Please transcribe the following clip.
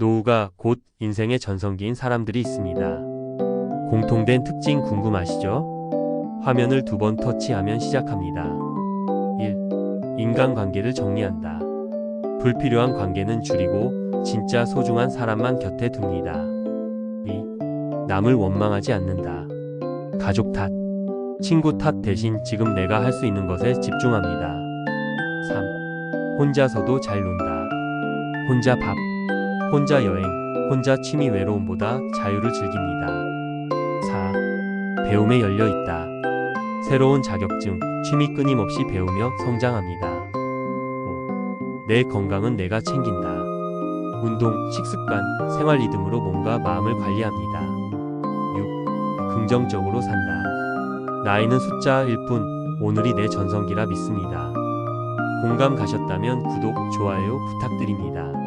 노후가 곧 인생의 전성기인 사람들이 있습니다. 공통된 특징 궁금하시죠? 화면을 두 번 터치하면 시작합니다. 1. 인간관계를 정리한다. 불필요한 관계는 줄이고 진짜 소중한 사람만 곁에 둡니다. 2. 남을 원망하지 않는다. 가족 탓, 친구 탓 대신 지금 내가 할 수 있는 것에 집중합니다. 3. 혼자서도 잘 논다. 혼자 밥, 혼자 여행, 혼자 취미 외로움보다 자유를 즐깁니다. 4. 배움에 열려 있다. 새로운 자격증, 취미 끊임없이 배우며 성장합니다. 5. 내 건강은 내가 챙긴다. 운동, 식습관, 생활 리듬으로 몸과 마음을 관리합니다. 6. 긍정적으로 산다. 나이는 숫자일 뿐 오늘이 내 전성기라 믿습니다. 공감 가셨다면 구독, 좋아요 부탁드립니다.